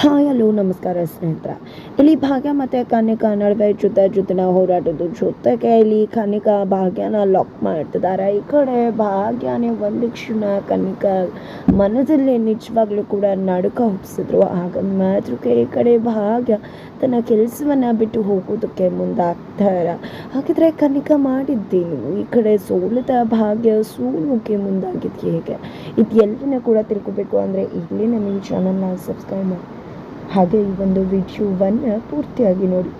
Hi hello, ನಮಸ್ಕಾರ ಸ್ನೇಹಿತರ. ಇಲ್ಲಿ ಭಾಗ್ಯ ಮತ್ತು ಕನ್ನಿಕಾ ನಡುವೆ ಜೊತೆ ಜೊತೆನ ಹೋರಾಟದ ಜೊತೆಗೆ ಇಲ್ಲಿ ಕನಿಕ ಭಾಗ್ಯನ ಲಾಕ್ ಮಾಡ್ತಿದ್ದಾರೆ. ಈ ಕಡೆ ಭಾಗ್ಯನೇ ಒಂದು ಕ್ಷಣ ಕನಿಕ ಮನದಲ್ಲಿ ನಿಜವಾಗ್ಲೂ ಕೂಡ ನಡುಕ ಹುಟ್ಟಿಸಿದ್ರು ಆಗ ಮಾತ್ರಕ್ಕೆ ಈ ಕಡೆ ಭಾಗ್ಯ ತನ್ನ ಕೆಲಸವನ್ನು ಬಿಟ್ಟು ಹೋಗೋದಕ್ಕೆ ಮುಂದಾಗ್ತಾರೆ. ಹಾಗಿದ್ರೆ ಕನಿಕ ಮಾಡಿದ್ದೇನು? ಈ ಕಡೆ ಸೋಲಿದ ಭಾಗ್ಯ ಸೋಲೋಕೆ ಮುಂದಾಗಿದ್ದು ಹೇಗೆ? ಇದು ಎಲ್ಲಿನ ಕೂಡ ತಿಳ್ಕೊಬೇಕು ಅಂದರೆ ಈಗಲೇ ನಮ್ಮ ಈ ಚಾನಲ್ನ ಸಬ್ಸ್ಕ್ರೈಬ್ ಮಾಡಿ. ಹಾಗೆ ಈ ಒಂದು ವಿಡಿಯೋವನ್ನು ಪೂರ್ತಿಯಾಗಿ ನೋಡಿ.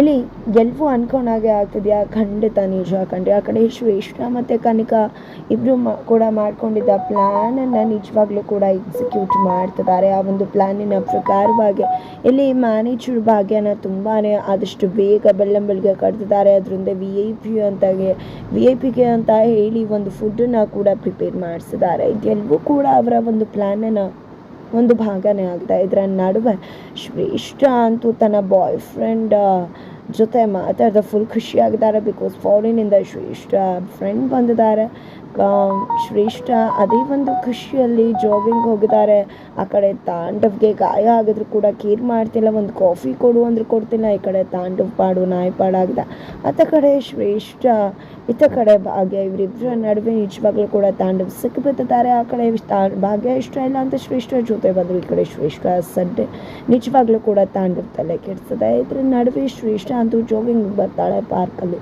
ಇಲ್ಲಿ ಗೆಲ್ವು ಹಾಗೆ ಆಗ್ತಿದೆಯಾ ಖಂಡಿತ ನಿಜ. ಕಂಡ್ರೆ ಆ ಕಡೆ ಶ್ರೇಷ್ಠ ಮತ್ತು ಕನಿಕಾ ಇಬ್ಬರು ಮ, ಕೂಡ ಮಾಡ್ಕೊಂಡಿದ್ದ ಪ್ಲ್ಯಾನನ್ನು ನಿಜವಾಗ್ಲೂ ಕೂಡ ಎಕ್ಸಿಕ್ಯೂಟ್ ಮಾಡ್ತಿದ್ದಾರೆ. ಆ ಒಂದು ಪ್ಲ್ಯಾನಿನ ಪ್ರಕಾರವಾಗಿ ಇಲ್ಲಿ ಮ್ಯಾನೇಜರ್ ಭಾಗ್ಯನ ತುಂಬಾ ಆದಷ್ಟು ಬೇಗ ಬೆಳ್ಳಂಬೆಳಗ್ಗೆ ಕಟ್ತಿದ್ದಾರೆ. ಅದರಿಂದ ವಿ ಐ ಪಿ ಅಂತಾಗೆ ವಿ ಐ ಪಿಗೆ ಅಂತ ಹೇಳಿ ಒಂದು ಫುಡ್ಡನ್ನು ಕೂಡ ಪ್ರಿಪೇರ್ ಮಾಡಿಸಿದ್ದಾರೆ. ಇದೆಲ್ಲವೂ ಕೂಡ ಅವರ ಒಂದು ಪ್ಲ್ಯಾನನ್ನು ಒಂದು ಭಾಗನೇ ಆಗ್ತಾ ಇದರ ನಡುವೆ ಶ್ರೇಷ್ಠ ಅಂತೂ ತನ್ನ ಬಾಯ್ ಫ್ರೆಂಡ್ ಜೊತೆ ಮಾತಾಡ್ದ ಫುಲ್ ಖುಷಿಯಾಗಿದ್ದಾರೆ ಬಿಕಾಸ್ ಫಾರಿನಿಂದ ಶ್ರೇಷ್ಠ ಫ್ರೆಂಡ್ ಬಂದಿದ್ದಾರೆ. ಶ್ರೇಷ್ಠ ಅದೇ ಒಂದು ಖುಷಿಯಲ್ಲಿ ಜಾಗಿಂಗ್ ಹೋಗಿದ್ದಾರೆ. ಆ ಕಡೆ ತಾಂಡವ್ಗೆ ಗಾಯ ಆಗಿದ್ರು ಕೂಡ ಕೇರ್ ಮಾಡ್ತಿಲ್ಲ. ಒಂದು ಕಾಫಿ ಕೊಡು ಅಂದ್ರೆ ಕೊಡ್ತಿಲ್ಲ. ಈ ಕಡೆ ತಾಂಡವ್ ಪಾಡು, ನಾಯಿ ಪಾಡಾಗಿದೆ ಆತ ಕಡೆ ಶ್ರೇಷ್ಠ ಈತ ಕಡೆ ಭಾಗ್ಯ ಇವರಿಬ್ಬರ ನಡುವೆ ನಿಜವಾಗ್ಲೂ ಕೂಡ ತಾಂಡವ್ ಸಿಕ್ಕಿಬಿಟ್ಟಿದ್ದಾರೆ ಆ ಕಡೆ ಭಾಗ್ಯ ಇಷ್ಟ ಇಲ್ಲ ಅಂತ ಶ್ರೇಷ್ಠ ಜೊತೆ ಬಂದರು. ಈ ಕಡೆ ಶ್ರೇಷ್ಠ ಸಡ್ಡೆ ನಿಜವಾಗ್ಲೂ ಕೂಡ ತಾಂಡವ್ ತಲೆ ಕೆಡ್ಸದೆ. ಇದ್ರ ನಡುವೆ ಶ್ರೇಷ್ಠ ಅಂತೂ ಜಾಗಿಂಗ್ ಬರ್ತಾಳೆ ಪಾರ್ಕಲ್ಲಿ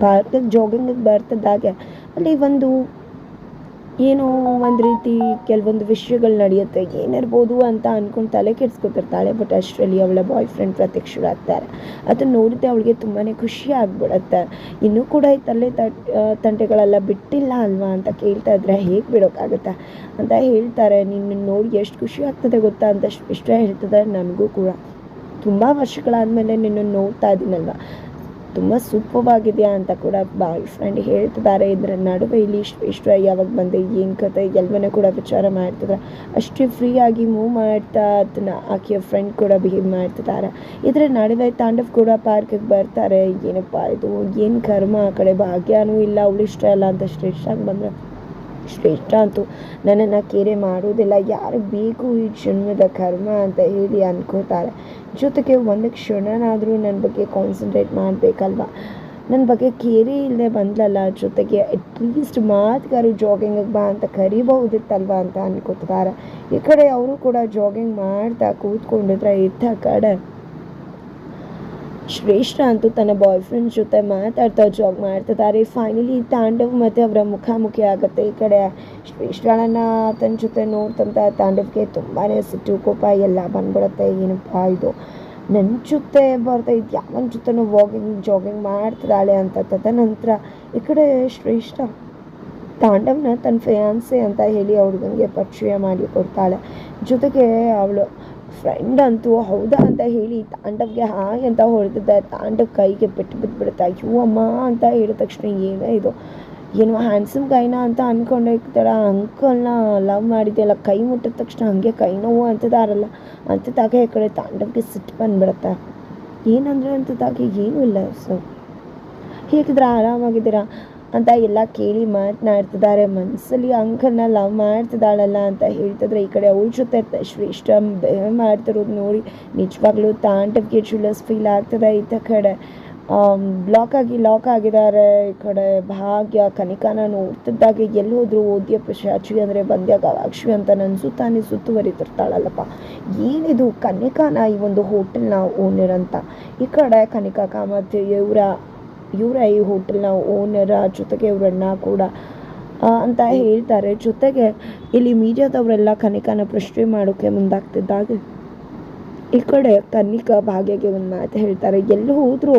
ಪಾರ್ಕಿಗೆ ಜಾಗಿಂಗಿಗೆ ಬರ್ತಿದ್ದಾಗೆ ಅಲ್ಲಿ ಒಂದು ಏನೋ ಒಂದು ರೀತಿ ಕೆಲವೊಂದು ವಿಷಯಗಳು ನಡೆಯುತ್ತೆ. ಏನಿರ್ಬೋದು ಅಂತ ಅನ್ಕೊಂಡು ತಲೆ ಕೆಡ್ಸ್ಕೊತಿರ್ತಾಳೆ ಬಟ್ ಅಷ್ಟರಲ್ಲಿ ಅವಳ ಬಾಯ್ ಫ್ರೆಂಡ್ ಪ್ರತ್ಯಕ್ಷರಾಗ್ತಾರೆ. ಅದನ್ನು ನೋಡಿದ್ರೆ ಅವಳಿಗೆ ತುಂಬಾ ಖುಷಿ ಆಗ್ಬಿಡುತ್ತೆ. ಇನ್ನೂ ಕೂಡ ಈ ತಲೆ ತಟ್ ತಂಟೆಗಳೆಲ್ಲ ಬಿಟ್ಟಿಲ್ಲ ಅಲ್ವಾ ಅಂತ ಕೇಳ್ತಾ ಇದ್ರೆ ಹೇಗೆ ಬಿಡೋಕ್ಕಾಗುತ್ತೆ ಅಂತ ಹೇಳ್ತಾರೆ ನಿನ್ನ ನೋಡಿ ಎಷ್ಟು ಖುಷಿ ಆಗ್ತದೆ ಗೊತ್ತಾ? ಅಂತ ಇಷ್ಟ ಹೇಳ್ತದೆ ನನಗೂ ಕೂಡ. ತುಂಬ ವರ್ಷಗಳಾದಮೇಲೆ ನಿನ್ನನ್ನು ನೋಡ್ತಾ ಇದ್ದೀನಲ್ವ ತುಂಬ ಸೂಪವಾಗಿದೆಯಾ ಅಂತ ಕೂಡ ಬಾಯ್ ಫ್ರೆಂಡ್ ಹೇಳ್ತಿದ್ದಾರೆ. ಇದರ ನಡುವೆ ಇಲ್ಲಿ ಇಷ್ಟ ಯಾವಾಗ ಬಂದೆ, ಏನು ಕತೆ, ಎಲ್ಲವನ್ನೂ ಕೂಡ ವಿಚಾರ ಮಾಡ್ತಿದ್ದಾರೆ. ಅಷ್ಟೇ ಫ್ರೀಯಾಗಿ ಮೂವ್ ಮಾಡ್ತಾ ಅದನ್ನ ಆಕೆಯ ಫ್ರೆಂಡ್ ಕೂಡ ಬಿಹೇವ್ ಮಾಡ್ತಿದ್ದಾರೆ. ಇದರ ನಡುವೆ ತಾಂಡವ್ ಕೂಡ ಪಾರ್ಕಿಗೆ ಬರ್ತಾರೆ. ಏನಪ್ಪ ಇದು? ಏನು ಕರ್ಮ? ಆ ಕಡೆ ಭಾಗ್ಯನೂ ಇಲ್ಲ, ಅವಳು ಇಷ್ಟ ಇಲ್ಲ ಅಂತ ಇಷ್ಟಾಗಿ ಬಂದರೆ. ಶ್ರೇಷ್ಠ ಅಂತು ನನ್ನನ್ನು ಕೇರೆ ಮಾಡೋದಿಲ್ಲ ಯಾರು ಬೇಕು ಈ ಜನ್ಮದ ಕರ್ಮ ಅಂತ ಹೇಳಿ ಅನ್ಕೋತಾರೆ. ಜೊತೆಗೆ ಒಂದು ಕ್ಷಣನಾದರೂ ನನ್ನ ಬಗ್ಗೆ ಕಾನ್ಸಂಟ್ರೇಟ್ ಮಾಡಬೇಕಲ್ವ? ನನ್ನ ಬಗ್ಗೆ ಕೇರಿ ಇಲ್ಲದೆ ಬಂದ್ಲಲ್ಲ? ಜೊತೆಗೆ ಅಟ್ಲೀಸ್ಟ್ ಮಾತುಗಾರು ಜಾಗಿಂಗಿಗೆ ಬಾ ಅಂತ ಕರಿಬಹುದಿತ್ತಲ್ವ ಅಂತ ಅನ್ಕೋತಾರೆ. ಈ ಕಡೆ ಅವರು ಕೂಡ ಜಾಗಿಂಗ್ ಮಾಡ್ತಾ ಕೂತ್ಕೊಂಡಿದ್ರೆ ಇದ್ದ ಕಡೆ ಶ್ರೇಷ್ಠ ಅಂತೂ ತನ್ನ ಬಾಯ್ ಫ್ರೆಂಡ್ ಜೊತೆ ಮಾತಾಡ್ತಾ ಜಾಗ್ ಮಾಡ್ತಿದ್ದಾರೆ ಫೈನಲಿ ತಾಂಡವ್ ಮತ್ತು ಅವರ ಮುಖಾಮುಖಿ ಆಗುತ್ತೆ. ಈ ಕಡೆ ಶ್ರೇಷ್ಠಳನ್ನ ತನ್ನ ಜೊತೆ ನೋಡ್ತಂತ ತಾಂಡವ್ಗೆ ತುಂಬಾ ಸಿಟ್ಟು, ಕೋಪ, ಎಲ್ಲ ಬಂದ್ಬಿಡುತ್ತೆ. ಏನಪ್ಪ ಇದು? ನನ್ನ ಜೊತೆ ಬರ್ತಾ ಯಾವನ ಜೊತೆನೂ ವಾಕಿಂಗ್ ಜಾಗಿಂಗ್ ಮಾಡ್ತಿದ್ದಾಳೆ ಅಂತ ತದನಂತರ ಈ ಕಡೆ ಶ್ರೇಷ್ಠ ತಾಂಡವ್ನ ತನ್ನ ಫಿಯಾನ್ಸೆ ಅಂತ ಹೇಳಿ ಅವ್ಳಿಗೆ ಪರಿಚಯ ಮಾಡಿ ಕೊಡ್ತಾಳೆ. ಜೊತೆಗೆ ಅವಳು ಫ್ರೆಂಡ್ ಅಂತೂ ಹೌದಾ ಅಂತ ಹೇಳಿ ತಾಂಡವ್ಗೆ ಹಾಗೆ ಅಂತ ಹೊಡೆದಿದ್ದೆ ತಾಂಡವ್ ಕೈಗೆ ಬಿಟ್ಟು ಬಿದ್ದುಬಿಡುತ್ತೆ ಅಯ್ಯೋ ಅಮ್ಮ ಅಂತ ಹೇಳಿದ ತಕ್ಷಣ ಏನೇ ಇದು? ಏನೋ ಹ್ಯಾಂಡ್ಸಮ್ ಕೈನ ಅಂತ ಅಂದ್ಕೊಂಡೆ ಥರ ಅಂಕಲ್ನ ಲವ್ ಮಾಡಿದೆಯಲ್ಲ, ಕೈ ಮುಟ್ಟಿದ ತಕ್ಷಣ ಹಂಗೆ ಕೈ ನೋವು ಅಂತದಾರಲ್ಲ ಅಂಥದ್ದಾಗೆ ಈ ಕಡೆ ತಾಂಡವ್ಗೆ ಸಿಟ್ಟು ಬಂದ್ಬಿಡುತ್ತೆ. ಏನಂದರೆ? ಅಂಥದ್ದಾಗೆ ಏನೂ ಇಲ್ಲ ಸೊ ಹೇಗಿದ್ರೆ ಆರಾಮಾಗಿದ್ದೀರಾ? ಅಂತ ಎಲ್ಲ ಕೇಳಿ ಮಾತನಾಡ್ತಿದ್ದಾರೆ. ಮನಸ್ಸಲ್ಲಿ ಅಂಕಲ್ನ ಲವ್ ಮಾಡ್ತಿದ್ದಾಳಲ್ಲ ಅಂತ ಹೇಳ್ತಿದ್ರೆ ಈ ಕಡೆ ಅವಳ ಜೊತೆ ಶ್ರೇಷ್ಠ ಬಿಹೇವ್ ಮಾಡ್ತಿರೋದು ನೋಡಿ ನಿಜವಾಗ್ಲೂ ತಾಂಡವ್ಗೆ ಜುಲಸ್ ಫೀಲ್ ಆಗ್ತದೆ ಈತ ಕಡೆ. ಬ್ಲಾಕ್ ಆಗಿ ಲಾಕ್ ಆಗಿದ್ದಾರೆ ಈ ಕಡೆ ಭಾಗ್ಯ, ಕನಿಕಾನ ನೋಡ್ತಿದ್ದಾಗ ಎಲ್ಲಿ ಹೋದ್ರು ಓದ್ಯ ಪಿಶಾಚಿ ಅಂದರೆ ಬಂದ್ಯ ಗವಾಕ್ಷಿ ಅಂತ ನನ್ನ ಸುತ್ತಾನೆ ಸುತ್ತುವರಿತಿರ್ತಾಳಲ್ಲಪ್ಪ ಏನಿದು ಕನಿಕಾನ ಈ ಒಂದು ಹೋಟೆಲ್ನ ಓನರ್ ಅಂತ. ಈ ಕಡೆ ಕನಿಕಾ ಕಾಮತ್ ಇವರ ಇವರ ಈ ಹೋಟೆಲ್ನ ಓನರ ಜೊತೆಗೆ ಇವರನ್ನ ಕೂಡ ಅಂತ ಹೇಳ್ತಾರೆ. ಜೊತೆಗೆ ಇಲ್ಲಿ ಮೀಡಿಯಾದವರೆಲ್ಲ ಕನಿಕಾನ ಪ್ರಶ್ನೆ ಮಾಡೋಕ್ಕೆ ಮುಂದಾಗ್ತಿದ್ದಾಗ. ಈ ಕಡೆ ಕನಿಕಾ ಭಾಗ್ಯಗೆ ಒಂದು ಮಾತು ಹೇಳ್ತಾರೆ. ಎಲ್ಲಿ ಹೋದ್ರು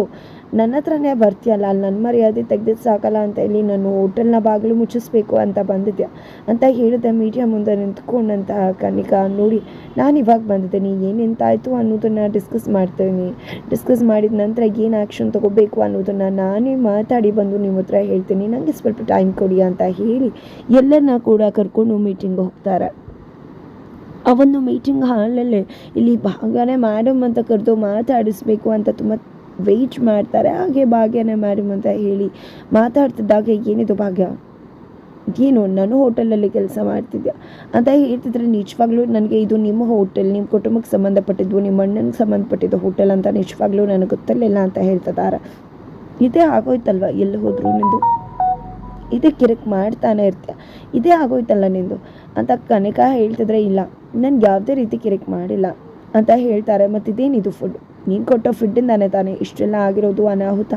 ನನ್ನ ಹತ್ರನೇ ಬರ್ತೀಯಲ್ಲ, ಅಲ್ಲಿ ನನ್ನ ಮರ್ಯಾದೆ ತೆಗ್ದಿದ್ದು ಸಾಕಲ್ಲ ಅಂತ ಹೇಳಿ ನಾನು ಹೋಟೆಲ್ನ ಬಾಗಿಲು ಮುಚ್ಚಿಸ್ಬೇಕು ಅಂತ ಬಂದಿದ್ಯಾ ಅಂತ ಹೇಳಿದೆ ಮೀಡಿಯಾ ಮುಂದೆ ನಿಂತ್ಕೊಂಡಂತ ಕನಿಕ, ನೋಡಿ, ನಾನು ಇವಾಗ ಬಂದಿದ್ದೀನಿ. ಏನೆಂತಾಯಿತು ಅನ್ನೋದನ್ನು ಡಿಸ್ಕಸ್ ಮಾಡ್ತೀನಿ. ಡಿಸ್ಕಸ್ ಮಾಡಿದ ನಂತರ ಏನು ಆ್ಯಕ್ಷನ್ ತೊಗೋಬೇಕು ಅನ್ನೋದನ್ನು ನಾನೇ ಮಾತಾಡಿ ಬಂದು ನಿಮ್ಮ ಹತ್ರ ಹೇಳ್ತೀನಿ. ನನಗೆ ಸ್ವಲ್ಪ ಟೈಮ್ ಕೊಡಿ ಅಂತ ಹೇಳಿ ಎಲ್ಲರನ್ನ ಕೂಡ ಕರ್ಕೊಂಡು ಮೀಟಿಂಗ್ ಹೋಗ್ತಾರೆ. ಆ ಒಂದು ಮೀಟಿಂಗ್ ಹಾಲಲ್ಲೇ ಇಲ್ಲಿ ಭಾಗನೇ ಮ್ಯಾಡಮ್ ಅಂತ ಕರೆದು ಮಾತಾಡಿಸ್ಬೇಕು ಅಂತ ತುಂಬ ವೆಯ್ಟ್ ಮಾಡ್ತಾರೆ, ಹಾಗೆ ಭಾಗ್ಯನೇ ಮ್ಯಾಡಮ್ ಅಂತ ಹೇಳಿ ಮಾತಾಡ್ತಿದ್ದಾಗ ಏನಿದು ಭಾಗ್ಯ? ಏನು, ನಾನು ಹೋಟೆಲಲ್ಲಿ ಕೆಲಸ ಮಾಡ್ತಿದ್ದೆ ಅಂತ ಹೇಳ್ತಿದ್ರೆ ನಿಜವಾಗ್ಲೂ ನನಗೆ ಇದು ನಿಮ್ಮ ಹೋಟೆಲ್, ನಿಮ್ಮ ಕುಟುಂಬಕ್ಕೆ ಸಂಬಂಧಪಟ್ಟಿದ್ದು, ನಿಮ್ಮ ಅಣ್ಣನಿಗೆ ಸಂಬಂಧಪಟ್ಟಿದ್ದು ಹೋಟೆಲ್ ಅಂತ ನಿಜವಾಗ್ಲೂ ನನಗೆ ಗೊತ್ತಿರಲಿಲ್ಲ ಅಂತ ಹೇಳ್ತಿದ್ದಾರೆ ಇದೇ ಆಗೋಯ್ತಲ್ವ ಎಲ್ಲಿ ಹೋದ್ರು ನಿಂದು? ಇದೇ ಕಿರಿಕ್ ಮಾಡ್ತಾನೆ ಇರ್ತೀಯ? ಇದೇ ಆಗೋಯ್ತಲ್ಲ ನಿಂದು? ಅಂತ ಕನಕ ಹೇಳ್ತಿದ್ರೆ ಇಲ್ಲ, ನನ್ಗೆ ಯಾವುದೇ ರೀತಿ ಕಿರಕ್ ಮಾಡಿಲ್ಲ ಅಂತ ಹೇಳ್ತಾರೆ ಮತ್ತು ಇದೇನಿದು ಫುಡ್ ನೀನು ಕೊಟ್ಟೋ ಫುಡ್ಡಿಂದಾನೆ ತಾನೇ ಇಷ್ಟೆಲ್ಲ ಆಗಿರೋದು ಅನಾಹುತ.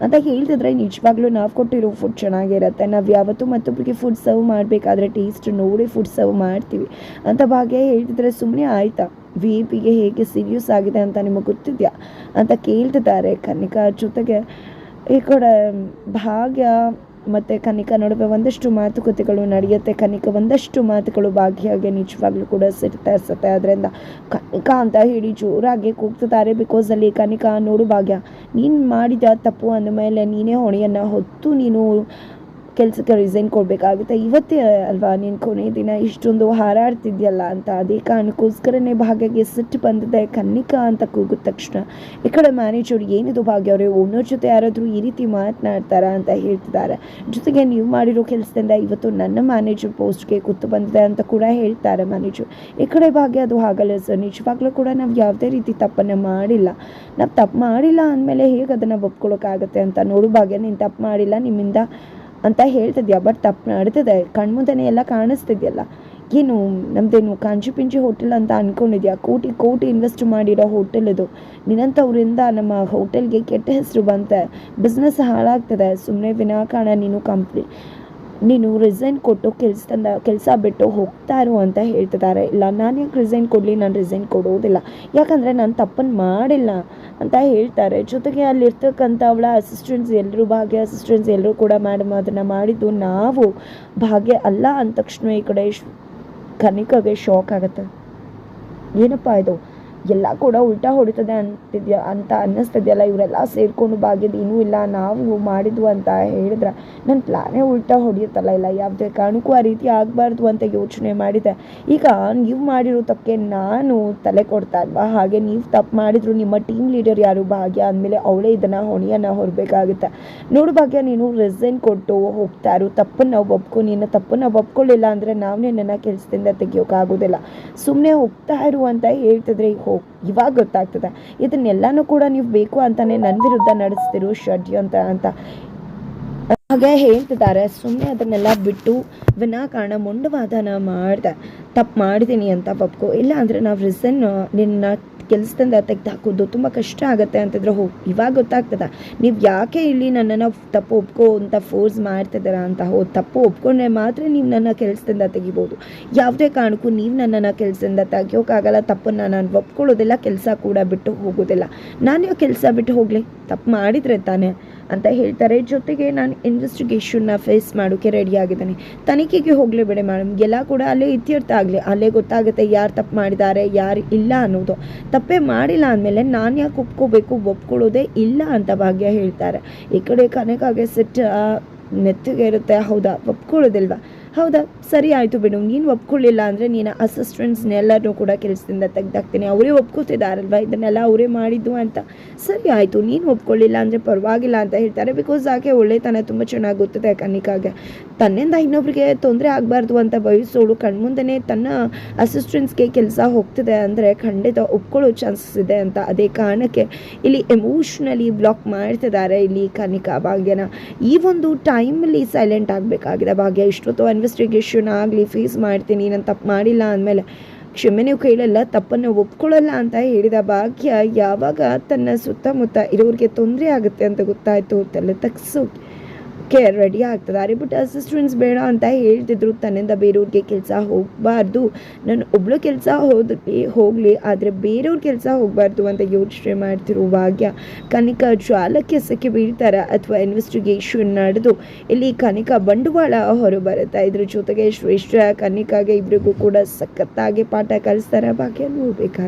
ಅಂತ ಹೇಳ್ತಿದ್ರೆ ನಿಜವಾಗ್ಲೂ ನಾವು ಕೊಟ್ಟಿರೋ ಫುಡ್ ಚೆನ್ನಾಗಿರುತ್ತೆ. ನಾವು ಯಾವತ್ತೂ ಮತ್ತೊಬ್ಬರಿಗೆ ಫುಡ್ ಸರ್ವ್ ಮಾಡಬೇಕಾದ್ರೆ ಟೇಸ್ಟ್ ನೋಡಿ ಫುಡ್ ಸರ್ವ್ ಮಾಡ್ತೀವಿ. ಅಂತ ಭಾಗ್ಯ ಹೇಳ್ತಿದ್ರೆ ಸುಮ್ಮನೆ ಆಯ್ತಾ? ವಿ ಪಿಗೆ ಹೇಗೆ ಸೀರಿಯಸ್ ಆಗಿದೆ ಅಂತ ನಿಮಗೆ ಗೊತ್ತಿದೆಯಾ? ಅಂತ ಕೇಳ್ತಿದ್ದಾರೆ ಕನ್ನಿಕಾ ಜೊತೆಗೆ. ಈ ಕಡೆ ಭಾಗ್ಯ ಮತ್ತು ಕನಿಕ ನಡುವೆ ಒಂದಷ್ಟು ಮಾತುಕತೆಗಳು ನಡೆಯುತ್ತೆ. ಕನಿಕ ಒಂದಷ್ಟು ಮಾತುಗಳು ಭಾಗಿಯಾಗಿ ನಿಜವಾಗ್ಲೂ ಕೂಡ ಸಿಗ್ತಾ ಇರ್ಸುತ್ತೆ ಅದರಿಂದ ಕನಿಕಾ ಅಂತ ಹೇಳಿ ಜೋರಾಗಿ ಕೂಗ್ತಿದ್ದಾರೆ. ಬಿಕಾಸ್ ಅಲ್ಲಿ ಕನಿಕಾ ನೋಡು ಭಾಗ್ಯ, ನೀನು ಮಾಡಿದ ತಪ್ಪು ಅಂದಮೇಲೆ ನೀನೇ ಹೊಣೆಯನ್ನು ಹೊತ್ತು ನೀನು ಕೆಲಸಕ್ಕೆ ರಿಸೈನ್ ಕೊಡಬೇಕಾಗುತ್ತೆ. ಇವತ್ತೇ ಅಲ್ವಾ, ನೀನು ಕೊನೆ ದಿನ ಇಷ್ಟೊಂದು ಹಾರಾಡ್ತಿದ್ಯಲ್ಲ ಅಂತ, ಅದೇ ಕಾರಣಕ್ಕೋಸ್ಕರನೇ ಭಾಗ್ಯಗೆ ಸಿಟ್ಟು ಬಂದಿದೆ, ಕನ್ನಿಕ ಅಂತ ಕೂಗಿದ ತಕ್ಷಣ. ಈ ಕಡೆ ಮ್ಯಾನೇಜರ್ ಏನಿದು ಭಾಗ್ಯ, ಅವರೇ, ಓನರ್ ಜೊತೆ ಯಾರಾದರೂ ಈ ರೀತಿ ಮಾತನಾಡ್ತಾರಾ ಅಂತ ಹೇಳ್ತಿದ್ದಾರೆ. ಜೊತೆಗೆ ನೀವು ಮಾಡಿರೋ ಕೆಲಸದಿಂದ ಇವತ್ತು ನನ್ನ ಮ್ಯಾನೇಜರ್ ಪೋಸ್ಟ್ಗೆ ಕೂತು ಬಂದಿದೆ ಅಂತ ಕೂಡ ಹೇಳ್ತಾರೆ ಮ್ಯಾನೇಜರ್ ಈ ಕಡೆ ಭಾಗ್ಯ, ಅದು ಆಗಲ್ಲ ಸರ್. ನಿಜವಾಗ್ಲೂ ಕೂಡ ನಾವು ಯಾವುದೇ ರೀತಿ ತಪ್ಪನ್ನು ಮಾಡಿಲ್ಲ. ನಾವು ತಪ್ಪು ಮಾಡಿಲ್ಲ ಅಂದಮೇಲೆ ಹೇಗೆ ಅದನ್ನು ಒಪ್ಕೊಳ್ಳೋಕ್ಕಾಗತ್ತೆ ಅಂತ ನೋಡು ಭಾಗ್ಯ, ನೀನು ತಪ್ಪು ಮಾಡಿಲ್ಲ, ನಿಮ್ಮಿಂದ ಅಂತ ಹೇಳ್ತಿದ್ಯಾ? ಬಟ್ ತಪ್ಪು ನಡ್ದಿದೆ ಕಣ್ಮುಂದೆನೇ ಎಲ್ಲ ಕಾಣಿಸ್ತಿದ್ಯಲ್ಲ. ಏನು, ನಮ್ದೇನು ಕಾಂಚಿ ಪಿಂಚಿ ಹೋಟೆಲ್ ಅಂತ ಅನ್ಕೊಂಡಿದ್ಯಾ? ಕೋಟಿ ಕೋಟಿ ಇನ್ವೆಸ್ಟ್ ಮಾಡಿರೋ ಹೋಟೆಲ್ ಇದು. ನಿನ್ನಂಥವ್ರಿಂದ ನಮ್ಮ ಹೋಟೆಲ್ಗೆ ಕೆಟ್ಟ ಹೆಸರು ಬಂತೆ. ಬಿಸ್ನೆಸ್ ಹಾಳಾಗ್ತದೆ. ಸುಮ್ಮನೆ ವಿನಾಕಾರಣ ನೀನು ಕಂಪ್ನಿ ನೀನು ರಿಸೈನ್ ಕೊಟ್ಟು ಕೆಲಸದಿಂದ ಕೆಲಸ ಬಿಟ್ಟು ಹೋಗ್ತಾ ಇರು ಅಂತ ಹೇಳ್ತಿದ್ದಾರೆ ಇಲ್ಲ, ನಾನು ಯಾಕೆ ರಿಸೈನ್ ಕೊಡಲಿ? ನಾನು ರಿಸೈನ್ ಕೊಡೋದಿಲ್ಲ. ಯಾಕಂದರೆ ನಾನು ತಪ್ಪನ್ನು ಮಾಡಿಲ್ಲ ಅಂತ ಹೇಳ್ತಾರೆ. ಜೊತೆಗೆ ಅಲ್ಲಿರ್ತಕ್ಕಂಥ ಅವಳ ಅಸಿಸ್ಟೆಂಟ್ಸ್ ಎಲ್ಲರೂ ಭಾಗ್ಯ ಅಸಿಸ್ಟೆಂಟ್ಸ್ ಎಲ್ಲರೂ ಕೂಡ ಮೇಡಮ್ ಅದನ್ನು ಮಾಡಿದ್ದು ನಾವು. ಭಾಗ್ಯ ಅಲ್ಲ ಅಂದ ತಕ್ಷಣ ಈ ಕಡೆ ಕನಿಕಾಗೆ ಶಾಕ್ ಆಗುತ್ತೆ. ಏನಪ್ಪ ಇದು? ಎಲ್ಲ ಕೂಡ ಉಲ್ಟಾ ಹೊಡಿತದೆ ಅಂತಿದ್ಯ ಅಂತ ಅನ್ನಿಸ್ತಿದ್ಯಲ್ಲ, ಇವರೆಲ್ಲ ಸೇರ್ಕೊಂಡು ಭಾಗ್ಯದ ಇನ್ನೂ ಇಲ್ಲ, ನಾವು ಮಾಡಿದ್ವು ಅಂತ ಹೇಳಿದ್ರೆ. ನನ್ನ ಪ್ಲಾನೇ ಉಲ್ಟಾ ಹೊಡೆಯುತ್ತಲ್ಲ ಇಲ್ಲ, ಯಾವುದೇ ಕಾರಣಕ್ಕೂ ಆ ರೀತಿ ಆಗಬಾರ್ದು ಅಂತ ಯೋಚನೆ ಮಾಡಿದೆ. ಈಗ ನೀವು ಮಾಡಿರೋ ತಪ್ಪಕ್ಕೆ ನಾನು ತಲೆ ಕೊಡ್ತಾ ಇಲ್ವಾ? ಹಾಗೆ ನೀವು ತಪ್ಪು ಮಾಡಿದ್ರು ನಿಮ್ಮ ಟೀಮ್ ಲೀಡರ್ ಯಾರು? ಭಾಗ್ಯ ಅಂದಮೇಲೆ ಅವಳೇ ಇದನ್ನು ಹೊಣೆಯನ್ನು ಹೊರಬೇಕಾಗುತ್ತೆ. ನೋಡು ಭಾಗ್ಯ, ನೀನು ರೆಸೈನ್ ಕೊಟ್ಟು ಹೋಗ್ತಾ ಇರು. ತಪ್ಪನ್ನು ಒಪ್ಕೊ ನೀನು ತಪ್ಪನ್ನು ಒಪ್ಕೊಳ್ಳಿಲ್ಲ ಅಂದರೆ ನಾವು ನಿನ್ನನ್ನು ಕೆಲಸದಿಂದ ತೆಗಿಯೋಕ್ಕಾಗೋದಿಲ್ಲ ಸುಮ್ಮನೆ ಹೋಗ್ತಾ ಇರು ಅಂತ ಹೇಳ್ತಿದ್ರೆ ಈಗ ಇವಾಗ ಗೊತ್ತಾಗ್ತದೆ. ಇದನ್ನೆಲ್ಲನೂ ಕೂಡ ನೀವು ಬೇಕು ಅಂತಾನೆ ನನ್ನ ವಿರುದ್ಧ ನಡೆಸ್ತಿರು ಷಡ್ಯಂತ್ರ ಅಂತ ಹಾಗೆ ಹೇಳ್ತಿದ್ದಾರೆ. ಸುಮ್ಮನೆ ಅದನ್ನೆಲ್ಲ ಬಿಟ್ಟು ವಿನಾಕಾರಣ ಮೊಂಡವಾದನ ಮಾಡ್ದೆ, ತಪ್ಪು ಮಾಡಿದ್ದೀನಿ ಅಂತ ಒಪ್ಕೋ ಇಲ್ಲ ಅಂದರೆ ನಾವು ರಿಸನ್ ನಿನ್ನ ಕೆಲಸದಿಂದ ತೆಗೆದು ಹಾಕೋದು ತುಂಬ ಕಷ್ಟ ಆಗುತ್ತೆ ಅಂತಂದ್ರೆ ಹೋ, ಇವಾಗ ಗೊತ್ತಾಗ್ತದ. ನೀವು ಯಾಕೆ ಇಲ್ಲಿ ನನ್ನನ್ನು ತಪ್ಪು ಒಪ್ಕೋ ಅಂತ ಫೋರ್ಸ್ ಮಾಡ್ತಿದ್ದೀರಾ ಅಂತ, ಹೋ, ತಪ್ಪು ಒಪ್ಕೊಂಡ್ರೆ ಮಾತ್ರ ನೀವು ನನ್ನ ಕೆಲಸದಿಂದ ತೆಗಿಬೋದು. ಯಾವುದೇ ಕಾರಣಕ್ಕೂ ನೀವು ನನ್ನನ್ನು ಕೆಲಸದಿಂದ ತೆಗಿಯೋಕ್ಕಾಗಲ್ಲ ತಪ್ಪನ್ನು ನಾನು ಒಪ್ಕೊಳ್ಳೋದಿಲ್ಲ, ಕೆಲಸ ಕೂಡ ಬಿಟ್ಟು ಹೋಗೋದಿಲ್ಲ. ನಾನು ಕೆಲಸ ಬಿಟ್ಟು ಹೋಗಲಿ? ತಪ್ಪು ಮಾಡಿದರೆ ತಾನೇ. ಅಂತ ಹೇಳ್ತಾರೆ. ಜೊತೆಗೆ ನಾನು ಇನ್ವೆಸ್ಟಿಗೇಷನ್ನ ಫೇಸ್ ಮಾಡೋಕ್ಕೆ ರೆಡಿ ಆಗಿದ್ದೀನಿ. ತನಿಖೆಗೆ ಹೋಗಲಿ ಬಿಡಿ ಮೇಡಮ್ ಎಲ್ಲ ಕೂಡ ಅಲ್ಲೇ ಇತ್ಯರ್ಥ ಆಗಲಿ. ಅಲ್ಲೇ ಗೊತ್ತಾಗುತ್ತೆ ಯಾರು ತಪ್ಪು ಮಾಡಿದ್ದಾರೆ, ಯಾರು ಇಲ್ಲ ಅನ್ನೋದು. ತಪ್ಪೇ ಮಾಡಿಲ್ಲ ಅಂದಮೇಲೆ ನಾನು ಯಾಕೆ ಒಪ್ಕೋಬೇಕು? ಒಪ್ಕೊಳ್ಳೋದೇ ಇಲ್ಲ ಅಂತ ಭಾಗ್ಯ ಹೇಳ್ತಾರೆ. ಈ ಕಡೆ ಕನಕಾಗೆ ಸಿಟ್ಟು ನೆತ್ತಿಗೆ ಇರುತ್ತೆ. ಹೌದಾ? ಒಪ್ಕೊಳ್ಳೋದಿಲ್ವಾ? ಹೌದಾ? ಸರಿ ಆಯಿತು ಬಿಡು. ನೀನು ಒಪ್ಕೊಳ್ಳಿಲ್ಲ ಅಂದರೆ ನೀನು ಅಸಿಸ್ಟೆಂಟ್ಸ್ನೆಲ್ಲರೂ ಕೂಡ ಕೆಲಸದಿಂದ ತೆಗ್ದಾಕ್ತೀನಿ. ಅವರೇ ಒಪ್ಕೋತಿದ್ದಾರಲ್ವ? ಇದನ್ನೆಲ್ಲ ಅವರೇ ಮಾಡಿದ್ದು ಅಂತ. ಸರಿ ಆಯಿತು. ನೀನು ಒಪ್ಕೊಳ್ಳಿಲ್ಲ ಅಂದರೆ ಪರವಾಗಿಲ್ಲ ಅಂತ ಹೇಳ್ತಾರೆ. ಬಿಕಾಸ್ ಆಕೆ ಒಳ್ಳೆತನ ತುಂಬ ಚೆನ್ನಾಗಿ ಗೊತ್ತಿದೆ ಕನಿಕಾಗೆ ತನ್ನಿಂದ ಇನ್ನೊಬ್ರಿಗೆ ತೊಂದರೆ ಆಗಬಾರ್ದು ಅಂತ ಬಯಸೋಳು. ಕಣ್ಮುಂದೆ ತನ್ನ ಅಸಿಸ್ಟೆಂಟ್ಸ್ಗೆ ಕೆಲಸ ಹೋಗ್ತಿದೆ ಅಂದರೆ ಖಂಡಿತ ಒಪ್ಕೊಳ್ಳೋ ಚಾನ್ಸಸ್ ಇದೆ ಅಂತ. ಅದೇ ಕಾರಣಕ್ಕೆ ಇಲ್ಲಿ ಎಮೋಷ್ನಲಿ ಬ್ಲಾಕ್ ಮಾಡ್ತಿದ್ದಾರೆ ಇಲ್ಲಿ ಕನಿಕಾ ಭಾಗ್ಯನ. ಈ ಒಂದು ಟೈಮಲ್ಲಿ ಸೈಲೆಂಟ್ ಆಗಬೇಕಾಗಿದೆ ಭಾಗ್ಯ. ಇಷ್ಟೊತ್ತು ಇನ್ವೆಸ್ಟಿಗೇಷನ್ ಆಗಲಿ ಫೇಸ್ ಮಾಡ್ತೀನಿ, ನಾನು ತಪ್ಪು ಮಾಡಿಲ್ಲ ಅಂದಮೇಲೆ, ಕ್ಷಮೆ ನೀವು ಕೇಳಲ್ಲ, ತಪ್ಪನ್ನು ಒಪ್ಕೊಳ್ಳಲ್ಲ ಅಂತ ಹೇಳಿದ ಭಾಗ್ಯ ಯಾವಾಗ ತನ್ನ ಸುತ್ತಮುತ್ತ ಇರೋರಿಗೆ ತೊಂದರೆ ಆಗುತ್ತೆ ಅಂತ ಗೊತ್ತಾಯಿತು, ತಲೆ ತಗ್ಸೋಕೆ. ರೆಡಿ ಆಗ್ತದಾರೆ. ಬಟ್ ಅಸಿಸ್ಟೆಂಟ್ಸ್ ಬೇಡ ಅಂತ ಹೇಳ್ತಿದ್ರು. ತನ್ನಿಂದ ಬೇರೆಯವ್ರಿಗೆ ಕೆಲಸ ಹೋಗಬಾರ್ದು. ನಾನು ಒಬ್ಳು ಕೆಲಸ ಹೋದ್ಲಿ ಹೋಗಲಿ, ಆದರೆ ಬೇರೆಯವ್ರ ಕೆಲಸ ಹೋಗಬಾರ್ದು ಅಂತ ಯೋಚನೆ ಮಾಡ್ತಿರೋ ಭಾಗ್ಯ ಕನಿಕಾ ಜಾಲಕ್ಕೆ ಕೆಲಸಕ್ಕೆ ಬೀಳ್ತಾರೆ ಅಥವಾ ಇನ್ವೆಸ್ಟಿಗೇಷನ್ ನಡೆದು ಇಲ್ಲಿ ಕನಿಕ ಬಂಡವಾಳ ಹೊರ ಬರುತ್ತೆ ಇದ್ರ. ಜೊತೆಗೆ ಶ್ರೇಷ್ಠ ಕನಿಕಾಗೆ ಇಬ್ಬರಿಗೂ ಕೂಡ ಸಖತ್ತಾಗಿ ಪಾಠ ಕಲಿಸ್ತಾರೆ ಭಾಗ್ಯ ನೋಡ್ಬೇಕಾದ್ರೆ.